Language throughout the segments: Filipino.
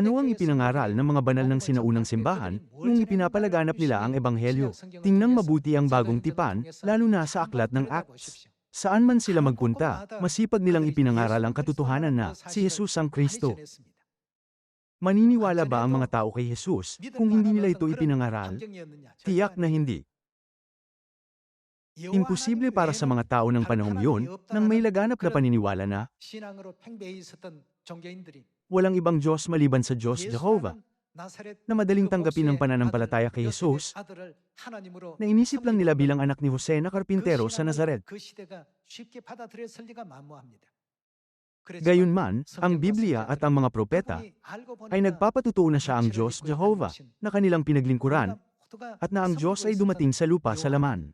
Ano ang ipinangaral ng mga banal ng sinaunang simbahan nung ipinapalaganap nila ang ebanghelyo? Tingnan mabuti ang bagong tipan, lalo na sa aklat ng Acts. Saan man sila magpunta, masipag nilang ipinangaral ang katotohanan na si Jesus ang Kristo. Maniniwala ba ang mga tao kay Jesus kung hindi nila ito ipinangaral? Tiyak na hindi. Imposible para sa mga tao ng panahong yun nang may laganap na paniniwala na Walang ibang Diyos maliban sa Diyos Jehovah na madaling tanggapin ng pananampalataya kay Jesus na inisip lang nila bilang anak ni Jose na karpintero sa Nazaret. Gayunman, ang Biblia at ang mga propeta ay nagpapatutuo na siya ang Diyos Jehovah na kanilang pinaglingkuran at na ang Diyos ay dumating sa lupa sa laman.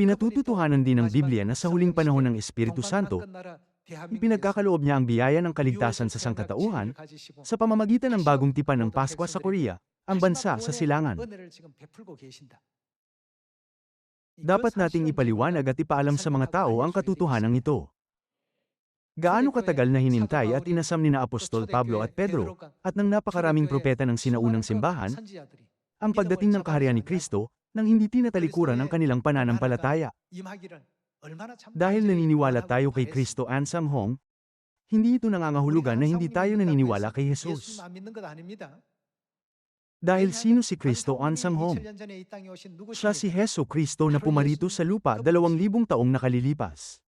Pinatututuhanan din ng Biblia na sa huling panahon ng Espiritu Santo, ipinagkakaloob niya ang biyaya ng kaligtasan sa sangkatauhan sa pamamagitan ng bagong tipan ng Paskwa sa Korea, ang bansa sa silangan. Dapat nating ipaliwanag at ipaalam sa mga tao ang katotohanan ito. Gaano katagal na hinintay at inasam ni na Apostol Pablo at Pedro, at ng napakaraming propeta ng sinaunang simbahan, ang pagdating ng kaharian ni Kristo, nang hindi tinatalikuran ang kanilang pananampalataya. Dahil naniniwala tayo kay Kristo Ansam Hong, hindi ito nangangahulugan na hindi tayo naniniwala kay Jesus. Dahil sino si Kristo Ansam Hong? Siya si Heso Kristo na pumarito sa lupa dalawang libong taong nakalilipas.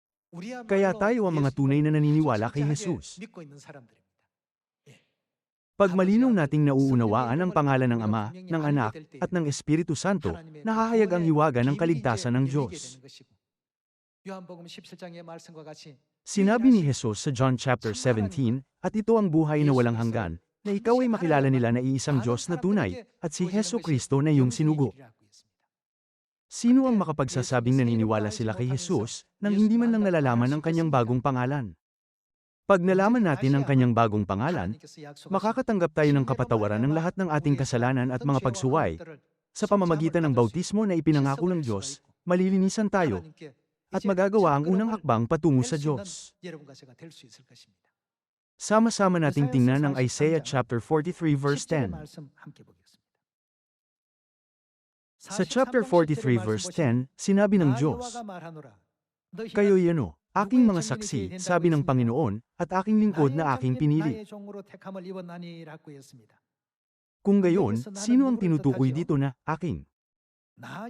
Kaya tayo ang mga tunay na naniniwala kay Jesus. Pag malinaw nating nauunawaan ang pangalan ng Ama, ng Anak, at ng Espiritu Santo, nahahayag ang hiwaga ng kaligtasan ng Diyos. Sinabi ni Jesus sa John chapter 17, at ito ang buhay na walang hanggan, na ikaw ay makilala nila na iisang Diyos na tunay, at si Heso Kristo na iyong sinugo. Sino ang makapagsasabing naniniwala sila kay Jesus, nang hindi man lang nalalaman ang kanyang bagong pangalan? Pag nalaman natin ang kanyang bagong pangalan, makakatanggap tayo ng kapatawaran ng lahat ng ating kasalanan at mga pagsuway. Sa pamamagitan ng bautismo na ipinangako ng Diyos, malilinisan tayo, at magagawa ang unang hakbang patungo sa Diyos. Sama-sama nating tingnan ang Isaiah chapter 43 verse 10. Sa chapter 43 verse 10, sinabi ng Diyos, Kayo yano, aking mga saksi, sabi ng Panginoon, at aking lingkod na aking pinili. Kung gayon, sino ang tinutukoy dito na aking?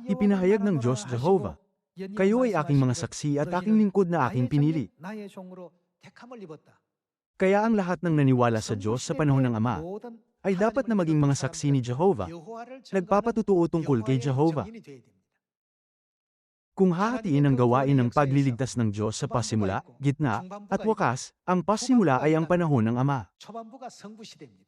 Ipinahayag ng Diyos Jehovah, kayo ay aking mga saksi at aking lingkod na aking pinili. Kaya ang lahat ng naniwala sa Diyos sa panahon ng Ama ay dapat na maging mga saksi ni Jehovah, nagpapatutuo tungkol kay Jehovah. Kung hahatiin ang gawain ng pagliligtas ng Diyos sa pasimula, gitna, at wakas, ang pasimula ay ang panahon ng Ama.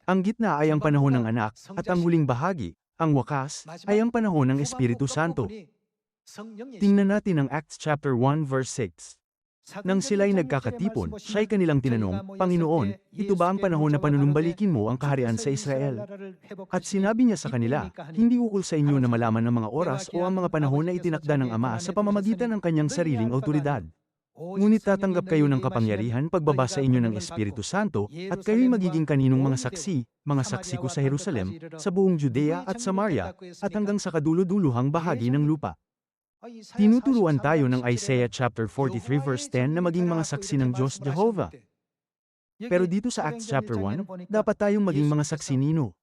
Ang gitna ay ang panahon ng anak, at ang huling bahagi, ang wakas, ay ang panahon ng Espiritu Santo. Tingnan natin ang Acts chapter 1 verse 6. Nang sila'y nagkakatipon, siya'y kanilang tinanong, Panginoon, ito ba ang panahon na panunumbalikin mo ang kaharian sa Israel? At sinabi niya sa kanila, hindi ukol sa inyo na malaman ang mga oras o ang mga panahon na itinakda ng Ama sa pamamagitan ng kanyang sariling autoridad. Ngunit tatanggap kayo ng kapangyarihan pagbaba sa inyo ng Espiritu Santo, at kayo'y magiging kaninong mga saksi, mga saksi ko sa Jerusalem, sa buong Judea at Samaria, at hanggang sa kadulo-duluhang bahagi ng lupa. Tinuturuan tayo ng Isaiah chapter 43 verse 10 na maging mga saksi ng Diyos Jehovah. Pero dito sa Acts chapter 1, dapat tayong maging mga saksi nino.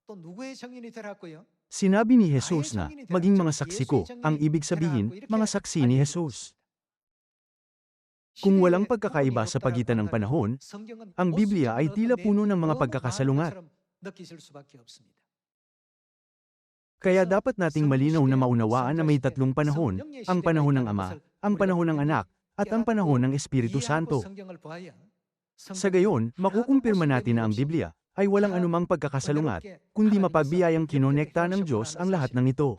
Sinabi ni Jesus na, maging mga saksi ko, ang ibig sabihin, mga saksi ni Jesus. Kung walang pagkakaiba sa pagitan ng panahon, ang Biblia ay tila puno ng mga pagkakasalungat. Kaya dapat nating malinaw na maunawaan na may tatlong panahon, ang panahon ng Ama, ang panahon ng Anak, at ang panahon ng Espiritu Santo. Sa gayon, makukumpirma natin na ang Biblia ay walang anumang pagkakasalungat, kundi mapagbiyayang kinonekta ng Diyos ang lahat ng ito.